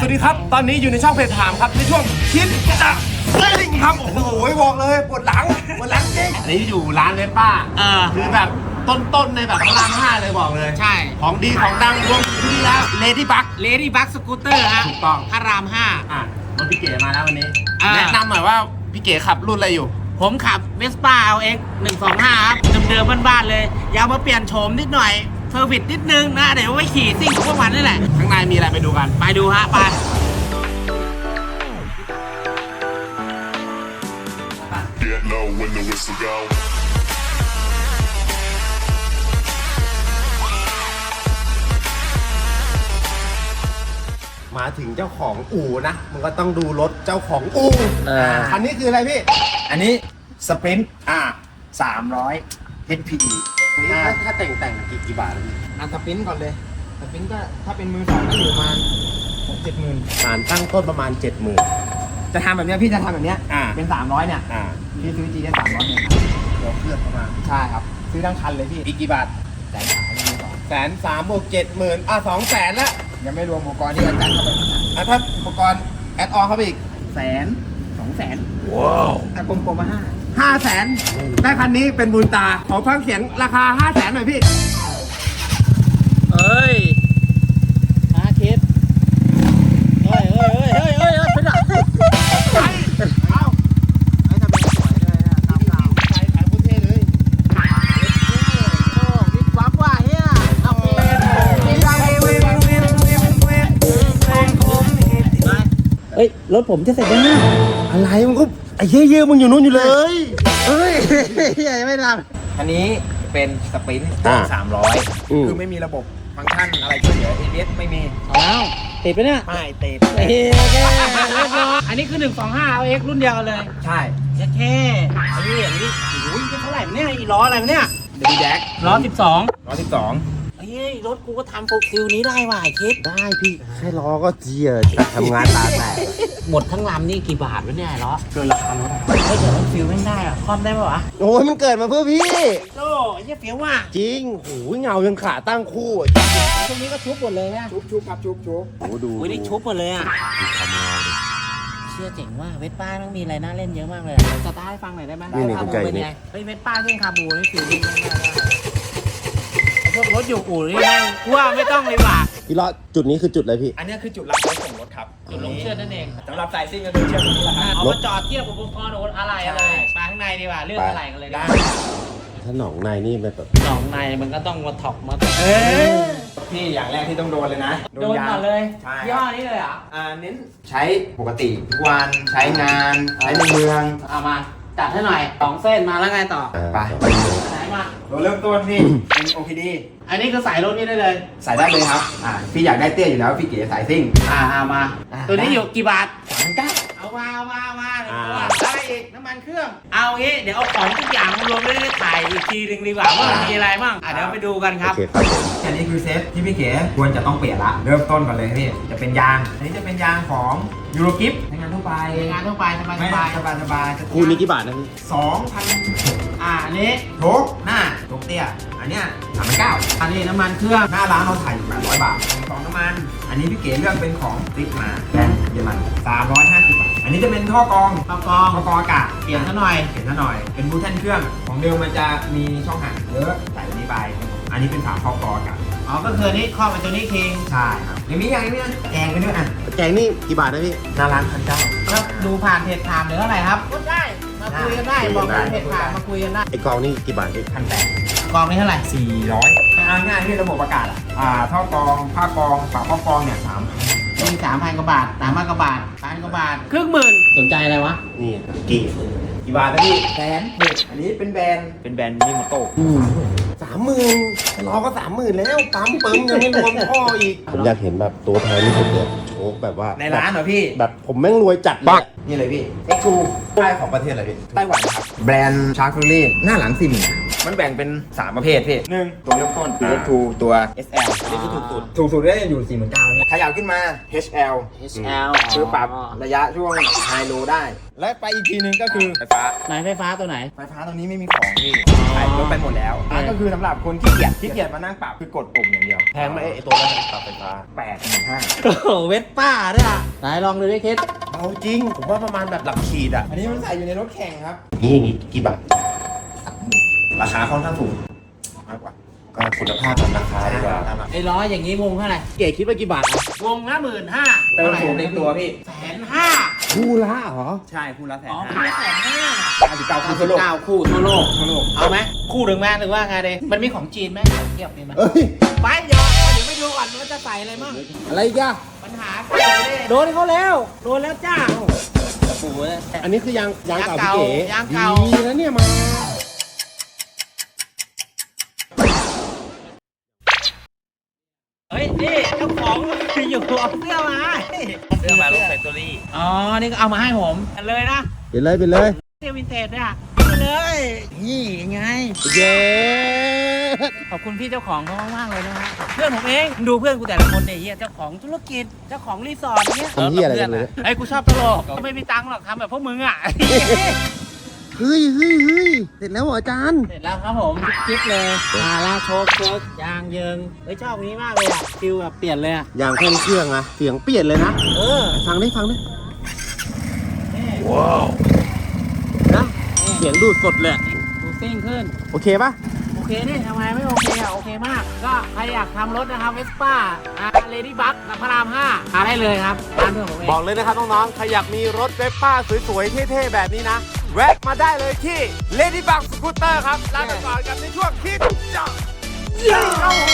สวัสดีครับ ตอนนี้อยู่ในช่องเพจถามครับในช่วงคิดจะเล่นครับ โอ้โหบอกเลยปวดหลังปวดหลังจริงอันนี้อยู่ร้านเวสป้าเออ คือแบบต้นๆในแบบพระรามห้าเลยบอกเลยใช่ ของดีของดังรวมอยู่ที่นี่แล้วเลดี้บัก เลดี้บัคสกูตเตอร์ฮะถูกต้อง พระรามห้า อะรถพี่เก๋มาแล้ววันนี้อ่า แนะนำหน่อยว่าพี่เก๋ขับรุ่นอะไรอยู่ ผมขับเวสป้า LX 125ครับ เดิมๆบ้านๆเลยอยากมาเปลี่ยนโฉมนิดหน่อย เซอร์วิสนิดนึงนะ เดี๋ยวไว้ขี่ซิ่งกับพวกมันนี่แหละ ข้างในมีอะไรไปดูกัน ไปดูฮะ ไป Get low when the whistle go. มาถึงเจ้าของอู่นะ มันก็ต้องดูรถเจ้าของอู่เออคันนี้คืออะไรพี่ อันนี้สปรินต์อ่า300 HPE อั นนี้ถ้าถ้าแต่งแต่งกี่กี่บาทอะพี่อันสปรินต์ก่อนเลยสปรินต์ก็ถ้าเป็นมือสองก็อยู่ประมาณหกเจ็ดหมื่นสารตั้งต้นประมาณ7 0 0 0 0จะทำแบบเนี้ยพี่จะทำแบบเนี้ยอ่าเป็น300เนี่ยอ่าพี่ซื้อจีได้300เนี่ยครับเดี๋ยวเคลื่อนเข้ามาใช่ครับ ซื้อทั้งคันเลยพี่อีกกี่บาทแต่ขายมือสองแสนสามบวกเจ็ดหมื่นอะสองแสนละยังไม่รวมอุปกรณ์ที่อาจารย์เข้าไปนะอะถ้าอุปกรณ์แอดออนเข้าไปอีกแสนสองแสนว้าวอะกลมๆมาห้า ห้าแสนได้คันนี้เป็นบุญตา ขอฟังเสียงราคาห้าแสนหน่อยพี่เอ้ยมาคิดเฮ้ยเฮ้ยเฮ้ยเฮ้ยเฮ้ยเป็นไรไปเอาไอ้ทะเบียนสวยเลยนะตามเราใส่ขายคนเท่เลยโอ้วิบวับว่ะเฮียเอาเปลี่ยนเฮ้ย รถผมจะเสร็จแล้วเนี่ยอะไรมันก็ ไอ้เยี่ยๆมึงอยู่นู้นอยู่เลย เฮ้ยยังไม่ทอันนี้เป็นสปรินต์อ่าสามร้อยอืม คือไม่มีระบบฟังก์ชันอะไรช่วยเหลือ ABS ไม่มีำอ้าวติดไปะเนี่ยไม่เตะเฮ้ยแค่เรียบร้อยอันนี้คือ 125 เอาเอ็กรุ่นเดียวกันเลยใช่แค่แค่อันนี้อันนี้โอ้ยเท่าไหร่วะเนี่ยอีล้ออะไรวะเนี่ยเดบิแจ็คล้อ 12 ร้อยสิบสอง เฮ้ยรถกูก็ทำโฟฟิลนี้ได้ว่ะไอ้คิดได้พี่แค่ล้อก็เจียจะทำงานตาแตกหมดทั้งลำนี่กี่บาทวะเนี่ยไอ้ล้อเกินราคารถเฮ้ยเดี๋ยวมันฟิลไม่งได้อะคอมได้ปะวะโอ้ยมันเกิดมาเพื่อพี่ โจ้ไอ้เหี้ยเฟี้ยวว่ะจริงโหยเงายังขาตั้งคู่อะตรงนี้ก็ชุบหมดเลยนะชุบชุบครับชุบชุบโอ้ดูอุ้ยนี่ชุบหมดเลยอะดูความเงาดิ เชื่อเจ๋งว่าเวสป้าต้องมีอะไรน่าเล่นเยอะมากเลยอะสตาร์ทให้ฟังหน่อยได้ไหมนี่นี่คากุญบูแจเป็นนี่ไงเฮ้ยเวสป้าเครื่องคาบูนี่ฟิลลิ่งไม่ได้ได้ไอ้พวก รถอยู่อู่นี่แม่งกูว่าไม่ต้องเลยว่ะพี่ล้อจุดนี้คือจุดอะไรพี่ อันนี้คือจุดรับรถส่งรถครับจุดลงเชื่อนั่นเองสำหรับสายซิ่งก็คือเชื่อมตรงนี้แหละครับเอามาจอดเทียบกับอุปกรณ์อะไรอะไรเลยไปข้างในดีกว่าเรื่องอะไรกันเลยดีกได้ว่าถ้าหนองในนี่มันแบบสองในมันก็ต้องมาถอกมาเออพี่อย่างแรกที่ต้องโดนเลยนะ โดนก่อนเลยใช่ยี่ห้อนี้เลยเหรออ่าเน้นใช้ปกติทุกวันใช้งานใช้ในเมืองเอามาจัดให้หน่อยสองเส้นมาแล้วไงต่อไปไหนมาเราเริ่มต้นที่เป็น OPD อันนี้คือใส่รถนี่ได้เลยใส่ได้เลยครับ อ่า พี่อยากได้เตี้ยอยู่แล้วพี่เก๋สายซิ่ง อ่าเอามา อ่าตัวนี้อยู่กี่บาท สามเก้า เอามาเอามาเอามาหนึ่งอ่าตัวได้อีกน้ำมันเครื่อง เอางี้เดี๋ยวเอาของทุกอย่างมารวมได้ถ่ายอีกทีหนึงดีกว่าว่ามันมีอะไรบ้างอะเดี๋ยวไปดูกันคโอรับ เคครับผมอันนี้คือเซตที่พี่เก๋ควรจะต้องเปลี่ยนละ เริ่มต้นก่อนเลยพี่ จะเป็นยาง อันนี้จะเป็นยางของยูโรกิฟในงานทั่วไปงานทั่วไปสบายสไม่บายสบายสบายคู่นี้กี่บาทนะพี่ สองพัน อ่าอันนี้โถกหน้าโถกเตี้ย อันเนี้ยสามพันเก้าอันนี้น้ำมันเครื่องหน้าร้านเราถ่ายอยู่แปดร้อยบาทของน้ำมัน อันนี้พี่เก๋เลือกเป็นของติ๊กมาแบรนด์เยอรมันสามร้อยห้าสิบบาท อันนี้จะเป็นท่อกรองปากกองท่อกรองอากาศเปลี่ยนซะหน่อยเห็นซะหน่อย เป็นบูทแทนเครื่อง ของเดิมมันจะมีช่องห่างเยอะใส่อันนี้ไป อันนี้เป็นฝาครอบกรองอากาศอ๋อ ก็คืออันนี้ครอบไปตัวนี้คิงใช่ครับยังมีอย่างนี้นะแกงไปด้วยอะแกงนี่กี่บาทนะพี่หน้าร้านพันเก้าแล้วดูผ่านเพจถามหรืออะไรครับก็ได้ มาคุยกันได้ได้บอกผ่านเพจถามมาคุยกันได้ไอ้กองนี่กี่บาทพี่พันแปดกองนี้เท่าไหร่สี่ร้อยเอาง่ายๆที่ระบบอากาศอะอ่าท่อกรองผ้ากรองฝาครอบกรองเนี่ยสามมีสามพันกว่าบาทสามพันกว่าบาทพันกว่าบาทครึ่งหมื่นสนใจอะไรวะ นี่กี่กี่บาทนะพี่แสนหนึ่งอันนี้เป็นแบรนด์เป็นแบรนด์มิโมโต สามหมื่นล้อก็สามหมื่นแล้วปั๊มเปิมยังไม่รวมท่ออีก ผมอยากเห็นแบบตัวแพงที่สุดเลยโชคแบบว่าในร้านเหรอพี่ แบบผมแม่งรวยจัดเลยอะนี่เลยพี่เอ็กซ์ทูได้ของประเทศอะไรพี่ไต้หวันครับ แบรนด์ชาร์คูรี่หน้าหลังซิม มันแบ่งเป็น 3 ประเภทพี่หนึ่งตัวเริ่มต้น PS2 ตัว SL อันนี้คือถูกสุด ถูกสุดก็จะอยู่ 4 9 0 0 0ขยับขึ้นมา HL HL คือปรับระยะช่วงไฮโลได้ และไปอีกทีหนึงก็คือไฟฟ้า ไหนไฟฟ้าตัวไหน ไฟฟ้าตรงนี้ไม่มีของพี่ขายรถไปหมดแล้วอันก็คือสำหรับคนขี้เกียจขี้เกียจมานั่งปรับคือกดปุ่มอย่างเดียวแพงไหมไอตัวนั้นปรับไฟฟ้าแปดหมื่นห้าโอ้โหเวสป้าด้วยอะไหนลองดูดิคิดเอาจริง ผมว่าประมาณแบบหลักขีดอะ อันนี้มันใส่อยู่ในรถแข่งครับ นี่กี่บาท ราคาค่อนข้างถูกมากกว่า ก็คุณภาพตามราคาดีกว่าตามหลักไอ้ร้อยอย่างงี้วงเท่าไหร่เก๋คิดว่ากี่บาทอะวงละหมื่นห้าเติมถูกในตัวพี่แสนห้าคู่ละเหรอ ใช่คู่ละแสนอ๋อห้าคู่ละแสนห้าห้าสิบเก้าคู่ทั่วโลกเก้าคู่ทั่วโลกทั่วโลกเอาไหมคู่หนึ่งแม่หรือว่าไงเดมันมีของจีนไหมเทียบมีไหมเอ้ยไปเดี๋ยวเดี๋ยวไปดูก่อนว่าจะใส่อะไรมั่งอะไรอีกอะปัญหาโดนเขาแล้วโดนแล้วจ้า โอ้โหอันนี้คือยางยางเก่าพี่เก๋ยางเก่า ดีนะเนี่ยมา เฮ้ย นี่เจ้าของอยู่เอาเสื้อมาให้เรื่องมาลงแฟคทอรี่อ๋อ นี่ก็เอามาให้ผมกันเลยนะเป็นเลยเป็นเลยเสื้อวินเทจเนี่ยไปเลย นี่ไง เย้ขอบคุณพี่เจ้าของเขามากๆเลยนะฮะเพื่อนผมเองดูเพื่อนกูแต่ละคนเนี่ยเฮียเจ้าของธุรกิจเจ้าของรีสอร์ทเนี่ยทำเหี้ยอะไรกันเลย ไอ้ยกูชอบตลกก็ไม่มีตังค์หรอกทำแบบพวกมึงอะ เฮ้ยเฮ้ยเฮ้ยเสร็จแล้วเหรออาจารย์ เสร็จแล้วครับผมจิ๊บๆเลยมาละโชกเชิกยางเยิงเฮ้ยชอบอันนี้มากเลยอะฟิลแบบเปลี่ยนเลยอะอย่างแค่เครื่องอะเสียงเปลี่ยนเลยนะ เออฟังได้ฟังได้นี่นะเสียงดูดสดเลยดูซิ่งขึ้น โอเคปะโอเคนี่ทำไมไม่โอเคอะโอเคมาก ก็ใครอยากทำรถนะครับเวสป้าอ่าเลดี้บัคพระราม5หาได้เลยครับร้านเพื่อนผมเองบอกเลยนะครับน้องๆใครอยากมีรถเวสป้าสวยๆเท่ๆแบบนี้นะ แวะมาได้เลยที่ Ladybug Scooter ครับลาไปก่อนกันในช่วงคิดจะโอ้โห